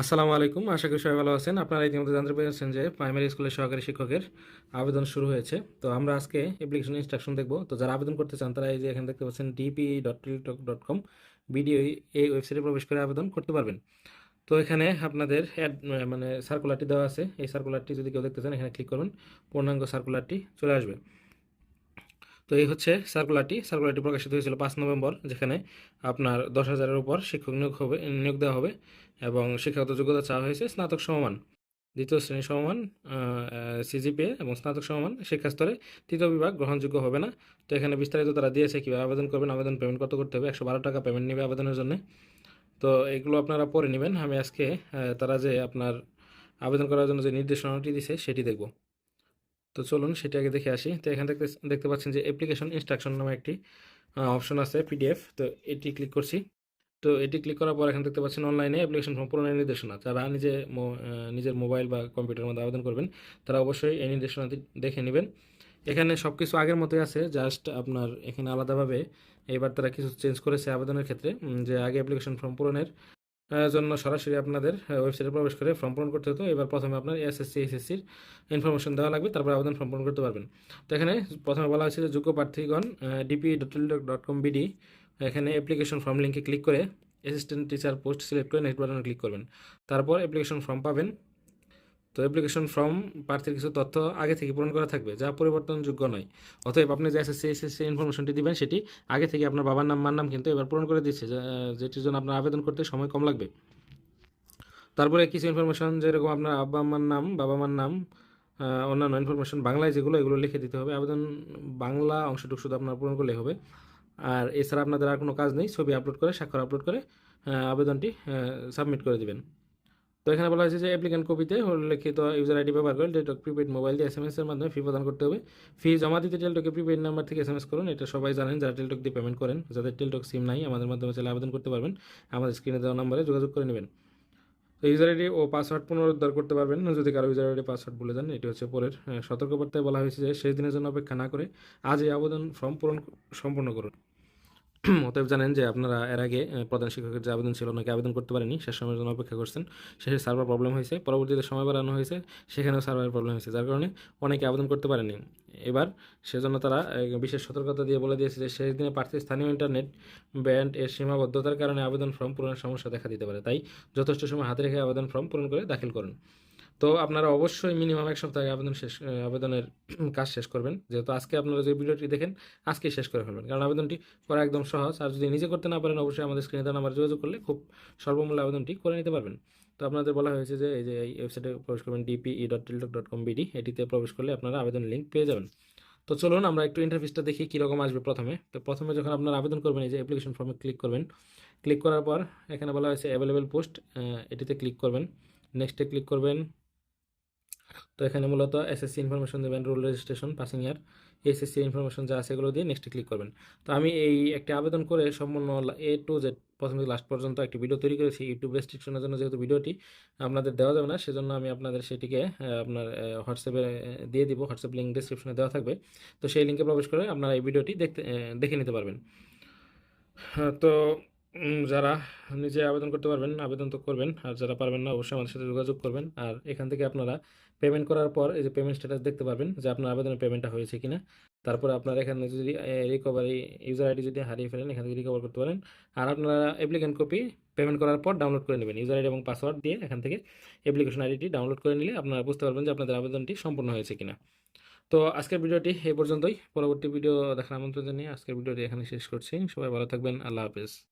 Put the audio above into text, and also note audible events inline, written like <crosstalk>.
আসসালামু আলাইকুম। আশা করি সবাই ভালো আছেন। আপনারা ইতিমধ্যে জানতে পেরেছেন যে প্রাইমারি স্কুলের সহকারী শিক্ষকের আবেদন শুরু হয়েছে। তো আমরা আজকে অ্যাপ্লিকেশন ইনস্ট্রাকশন দেখব। তো যারা আবেদন করতে চান, তারা এই যে এখানে দেখতে পাচ্ছেন DP dot Teletalk dot com BD এই ওয়েবসাইটে প্রবেশ করে আবেদন করতে পারবেন। তো এখানে আপনাদের অ্যাড মানে সার্কুলারটি দেওয়া আছে। এই সার্কুলারটি যদি কেউ দেখতে চান, এখানে ক্লিক করুন। পূর্ণাঙ্গ সার্কুলারটি চলে আসবে। তো এই হচ্ছে সার্কুলারটি সার্কুলারটি প্রকাশিত হয়েছিল পাঁচ নভেম্বর, যেখানে আপনার দশ হাজারের উপর শিক্ষক নিয়োগ হবে, নিয়োগ দেওয়া হবে এবং শিক্ষাগত যোগ্যতা চাওয়া হয়েছে স্নাতক সমমান। দ্বিতীয় শ্রেণি সমমান সিজিপিএ এবং স্নাতক সমমান। শিক্ষাস্তরে তৃতীয় বিভাগ গ্রহণযোগ্য হবে না। তো এখানে বিস্তারিত তারা দিয়েছে কীভাবে আবেদন করবেন, আবেদন পেমেন্ট কত করতে হবে, একশো বারো টাকা পেমেন্ট নেবে আবেদনের জন্য। তো এগুলো আপনারা পরে নেবেন। আমি আজকে তারা যে আপনার আবেদন করার জন্য যে নির্দেশনাটি দিছে, সেটি দেখব। তো চলুন সেটি আগে দেখে আসি। তো এখানে দেখতে দেখতে পাচ্ছেন যে অ্যাপ্লিকেশন ইনস্ট্রাকশন নামে একটি অপশন আছে পিডিএফ তো এটি ক্লিক করছি। তো এটি ক্লিক করার পর এখানে দেখতে পাচ্ছেন অনলাইনে অ্যাপ্লিকেশন ফর্ম পূরণের নির্দেশনা। যারা নিজে নিজের মোবাইল বা কম্পিউটারের মধ্যে আবেদন করবেন, তারা অবশ্যই এই নির্দেশনাটি দেখে নেবেন। এখানে সব কিছু আগের মতোই আছে জাস্ট আপনার এখানে আলাদাভাবে এবার তারা কিছু চেঞ্জ করেছে আবেদনের ক্ষেত্রে যে আগে অ্যাপ্লিকেশন ফর্ম পূরণের জন্য সরাসরি আপনাদের ওয়েবসাইটে প্রবেশ করে ফর্ম পূরণ করতে হতো এবার প্রথমে আপনার এসএসসি এসএসসির ইনফরমেশন দেওয়া লাগবে, তারপর আবেদন ফর্ম পূরণ করতে পারবেন। তো এখানে প্রথমে বলা হয়েছে যে যোগ্য প্রার্থীগণ DP dot dot com BD এখানে অ্যাপ্লিকেশন ফর্ম লিঙ্কে ক্লিক করে অ্যাসিস্ট্যান্ট টিচার পোস্ট সিলেক্ট করে নেক্সট বাটনে ক্লিক করবেন। তারপর অ্যাপ্লিকেশন ফর্ম পাবেন। তো অ্যাপ্লিকেশন ফর্ম প্রার্থীর কিছু তথ্য আগে থেকে পূরণ করা থাকবে, যা পরিবর্তনযোগ্য নয়। অতএব আপনি যে এসএসসি এসএসসি ইনফরমেশনটি দিবেন, সেটি আগে থেকে আপনার বাবার নাম, মার নাম কিন্তু এবার পূরণ করে দিচ্ছে যেটির জন্য আপনার আবেদন করতে সময় কম লাগবে। তারপরে কিছু ইনফরমেশন যেরকম আপনার আব্বা, আম্মার নাম, বাবা মার নাম অন্যান্য ইনফরমেশন বাংলায় যেগুলো, এগুলো লিখে দিতে হবে। আবেদন বাংলা অংশটুকু শুধু আপনার পূরণ করলে হবে। আর এছাড়া আপনাদের আর কোনো কাজ নেই, ছবি আপলোড করে, স্বাক্ষর আপলোড করে আবেদনটি সাবমিট করে দিবেন। তো এখানে বলা হয়েছে যে অ্যাপ্লিক্যান্ট কপিতে লিখিত ইউজার আইডি ব্যবহার করে টেলটক প্রিপেড মোবাইল দিয়ে এস এর মাধ্যমে ফি প্রদান করতে হবে। ফি জমা দিতে টেলটকে প্রিপেড নাম্বার থেকে এস করুন। এটা সবাই জানেন, যারা টেলটক দিয়ে পেমেন্ট করেন, যাদের টেলটক সিম নাই, আমাদের মাধ্যমে চাইলে আবেদন করতে পারবেন। আমাদের স্ক্রিনে দেওয়া নম্বরে যোগাযোগ করে নেবেন। তো ইউজার আইডি ও পাসওয়ার্ড পুনরুদ্ধার করতে পারবেন। যদি কারও ইউজার আইডি পাসওয়ার্ড বলে যান, এটি হচ্ছে পরের সতর্কবার্তায় বলা হয়েছে যে শেষ দিনের জন্য অপেক্ষা না করে আজ এই আবেদন ফর্ম পূরণ সম্পূর্ণ করুন। <clears throat> অতএব জানেন যে আপনারা এর আগে প্রধান শিক্ষকের যে আবেদন ছিল নাকি আবেদন করতে পারেনি, শেষ সময়ের জন্য অপেক্ষা করছেন। শেষে সার্ভার প্রবলেম হয়েছে, পরবর্তীতে সময় বাড়ানো হয়েছে, সেখানেও সার্ভারের প্রবলেম হয়েছে, যার কারণে অনেকে আবেদন করতে পারেনি। এবার সেজন্য তারা বিশেষ সতর্কতা দিয়ে বলে দিয়েছে যে শেষ দিনে প্রার্থী স্থানীয় ইন্টারনেট ব্যান্ড এর সীমাবদ্ধতার কারণে আবেদন ফর্ম পূরণের সমস্যা দেখা দিতে পারে। তাই যথেষ্ট সময় হাতে রেখে আবেদন ফর্ম পূরণ করে দাখিল করুন। তো আপনারা অবশ্যই মিনিমাম এক সপ্তাহে আবেদন শেষ আবেদনের কাজ শেষ করবেন। যেহেতু আজকে আপনারা যে ভিডিওটি দেখেন, আজকে শেষ করে ফেলবেন। কারণ আবেদনটি করা একদম সহজ। আর যদি নিজে করতে না পারেন, অবশ্যই আমাদের স্ক্রিনে দেওয়া নাম্বার যোগাযোগ করলে খুব স্বল্পমূল্যে আবেদনটি করে নিতে পারবেন। তো আপনাদের বলা হয়েছে যে, এই যে এই ওয়েবসাইটে প্রবেশ করবেন DPE dot Teletalk dot com BD এটিতে প্রবেশ করলে আপনারা আবেদন লিঙ্ক পেয়ে যাবেন। তো চলুন আমরা একটু ইন্টারফেসটা দেখি, কীরকম আসবে প্রথমে। তো প্রথমে যখন আপনারা আবেদন করবেন, এই যে অ্যাপ্লিকেশন ফর্মে ক্লিক করবেন। ক্লিক করার পর এখানে বলা হয়েছে অ্যাভেলেবেল পোস্ট এটিতে ক্লিক করবেন। নেক্সটে ক্লিক করবেন। তো এখানে মূলত এসএসসি ইনফরমেশন দেবেন roll registration passing year SSC information যা আছে এগুলো দিয়ে নেক্সটে ক্লিক করবেন। তো আমি এই একটি আবেদন করে সম্পূর্ণ এ টু জেড প্রথম থেকে লাস্ট পর্যন্ত একটি ভিডিও তৈরি করেছি। ইউটিউব রেস্ট্রিকশনের জন্য যেহেতু ভিডিওটি আপনাদের দেওয়া যাবে না সেজন্য আমি আপনাদের সেটিকে আপনার হোয়াটসঅ্যাপে দিয়ে দিব। হোয়াটসঅ্যাপ লিঙ্ক ডিসক্রিপশনে দেওয়া থাকবে। তো সেই লিঙ্কে প্রবেশ করে আপনারা এই ভিডিওটি দেখতে দেখে নিতে পারবেন। হ্যাঁ, তো যারা নিজে আবেদন করতে পারবেন আবেদন তো করবেন। আর যারা পারবেন না অবশ্যই আমাদের সাথে যোগাযোগ করবেন। আর এখান থেকে আপনারা পেমেন্ট করার পর এই যে পেমেন্ট স্ট্যাটাস দেখতে পাবেন যে আপনার আবেদনের পেমেন্টটা হয়েছে কিনা। তারপর আপনার এখানে যদি রিকভারি ইউজার আইডি যদি হারিয়ে ফেলেন, এখান থেকে রিকভার করতে পারেন। আর আপনারা অ্যাপ্লিকেন্ট কপি পেমেন্ট করার পর ডাউনলোড করে নেবেন। ইউজার আইডি এবং পাসওয়ার্ড দিয়ে এখান থেকে অ্যাপ্লিকেশন আইডিটি ডাউনলোড করে নিলে আপনারা বুঝতে পারবেন যে আপনাদের আবেদনটি সম্পূর্ণ হয়েছে কিনা। তো আজকের ভিডিওটি এই পর্যন্তই। পরবর্তী ভিডিও দেখার আমন্ত্রণ জানিয়ে আজকের ভিডিওটি এখানে শেষ করছি। সবাই ভালো থাকবেন। আল্লাহ হাফেজ।